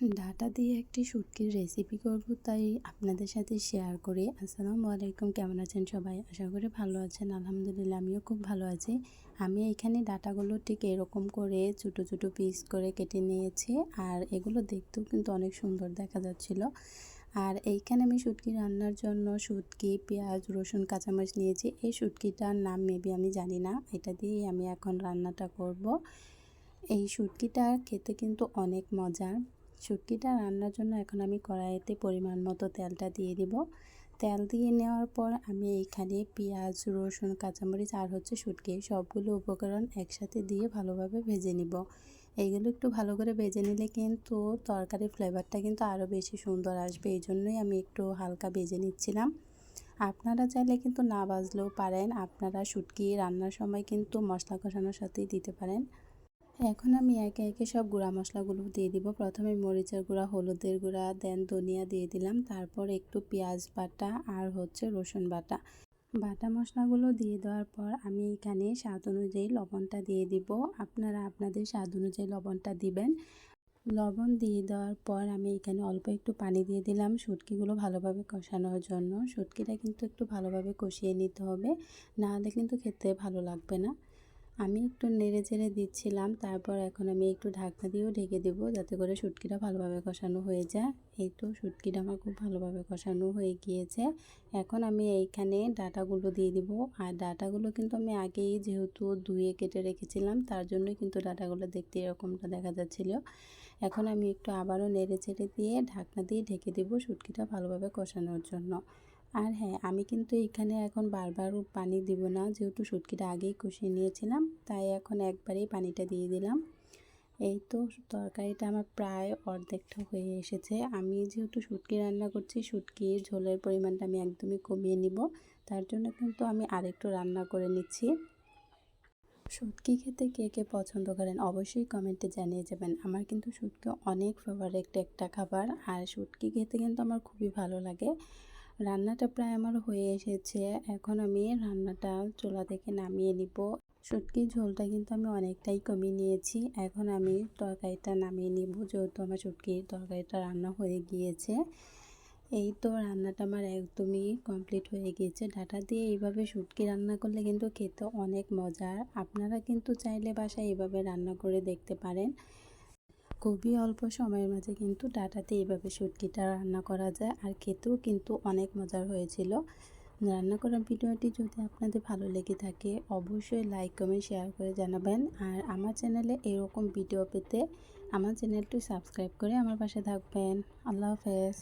Data দিয়ে একটি শুটকির রেসিপি করব, তাই আপনাদের সাথে শেয়ার করি। আসসালামু আলাইকুম, কেমন আছেন সবাই? আশা করি ভালো আছেন, আলহামদুলিল্লাহ আমিও খুব ভালো আছি। আমি এখানে ডাটাগুলো ঠিক এরকম করে ছোটো ছোটো পিস করে কেটে নিয়েছি, আর এগুলো দেখতেও কিন্তু অনেক সুন্দর দেখা যাচ্ছিল। আর এইখানে আমি শুটকি রান্নার জন্য শুটকি, পেঁয়াজ, রসুন, কাঁচামরিচ নিয়েছি। এই শুটকিটার নাম মেবি আমি জানি না, এটা দিয়েই আমি এখন রান্নাটা করব। এই শুটকিটা খেতে কিন্তু অনেক মজার। শুটকিটা রান্নার জন্য এখন আমি কড়াইতে পরিমাণ মতো তেলটা দিয়ে দিব। তেল দিয়ে নেওয়ার পর আমি এইখানে পেঁয়াজ, রসুন, কাঁচামরিচ আর হচ্ছে শুটকি সবগুলো উপকরণ একসাথে দিয়ে ভালোভাবে ভেজে নিব। এইগুলো একটু ভালো করে ভেজে নিলে কিন্তু তরকারির ফ্লেভারটা কিন্তু আরও বেশি সুন্দর আসবে। এই জন্যই আমি একটু হালকা ভেজে নিচ্ছিলাম। আপনারা চাইলে কিন্তু না বাজলেও পারেন। আপনারা শুটকি রান্নার সময় কিন্তু মশলা কষানোর সাথেই দিতে পারেন। এখন আমি একে একে সব গুঁড়া মশলাগুলো দিয়ে দিব। প্রথমে মরিচের গুঁড়া, হলুদের গুঁড়া দেন ধনিয়া দিয়ে দিলাম। তারপর একটু পেঁয়াজ বাটা আর হচ্ছে রসুন বাটা। বাটা মশলাগুলো দিয়ে দেওয়ার পর আমি এখানে স্বাদ অনুযায়ী লবণটা দিয়ে দিব। আপনারা আপনাদের স্বাদ অনুযায়ী লবণটা দিবেন। লবণ দিয়ে দেওয়ার পর আমি এখানে অল্প একটু পানি দিয়ে দিলাম শুটকিগুলো ভালোভাবে কষানোর জন্য। শুটকিটা কিন্তু একটু ভালোভাবে কষিয়ে নিতে হবে। না হলে কিন্তু খেতে ভালো লাগবে না। আমি একটু নেড়ে চেড়ে দিচ্ছিলাম, তারপর এখন আমি একটু ঢাকনা দিয়েও ঢেকে দেবো যাতে করে শুটকিটা ভালোভাবে কষানো হয়ে যায়। এই তো শুটকিটা আমার খুব ভালোভাবে কষানো হয়ে গিয়েছে। এখন আমি এইখানে ডাটাগুলো দিয়ে দিব। আর ডাটাগুলো কিন্তু আমি আগেই যেহেতু ধুয়ে কেটে রেখেছিলাম, তার জন্যই কিন্তু ডাটাগুলো দেখতে এরকমটা দেখা যাচ্ছিল। এখন আমি একটু আবারও নেড়ে চেড়ে দিয়ে ঢাকনা দিয়ে ঢেকে দেবো শুটকিটা ভালোভাবে কষানোর জন্য। আর হ্যাঁ আমি কিন্তু এখানে এখন বারবার পানি দিব না। যেহেতু শুটকিটা আগেই কষিয়ে নিয়েছিলাম, তাই এখন একবারেই পানিটা দিয়ে দিলাম। এই তো তরকারিটা আমার প্রায় অর্ধেকটা হয়ে এসেছে। আমি যেহেতু শুটকি রান্না করছি, শুটকির ঝোলের পরিমাণটা আমি একদমই কমিয়ে নিব। তার জন্য কিন্তু আমি আরেকটু রান্না করে নিচ্ছি। শুটকি খেতে কে কে পছন্দ করেন অবশ্যই কমেন্টে জানিয়ে যাবেন। আমার কিন্তু শুটকি অনেক ফেভারিট একটা খাবার। আর শুটকি খেতে কিন্তু আমার খুবই ভালো লাগে। রান্নাটা প্রায় আমার হয়ে এসেছে। এখন আমি রান্নাটা চুলা থেকে নামিয়ে নিব। শুটকির ঝোলটা কিন্তু আমি অনেকটাই কমিয়ে নিয়েছি। এখন আমি তরকারিটা নামিয়ে নিব, যেহেতু আমার শুটকির তরকারিটা রান্না হয়ে গিয়েছে। এই তো রান্নাটা আমার একদমই কমপ্লিট হয়ে গিয়েছে। ডাটা দিয়ে এইভাবে শুটকি রান্না করলে কিন্তু খেতে অনেক মজার। আপনারা কিন্তু চাইলে বাসায় এইভাবে রান্না করে দেখতে পারেন। খুবই অল্প সময়ের মাঝে কিন্তু ডাটাতে এইভাবে শুটকিটা রান্না করা যায় আর খেতেও কিন্তু অনেক মজার হয়েছিল। রান্না করার ভিডিওটি যদি আপনাদের ভালো লেগে থাকে, অবশ্যই লাইক কমেন্ট শেয়ার করে জানাবেন। আর আমার চ্যানেলে এরকম ভিডিও পেতে আমার চ্যানেলটি সাবস্ক্রাইব করে আমার পাশে থাকবেন। আল্লাহ হাফেজ।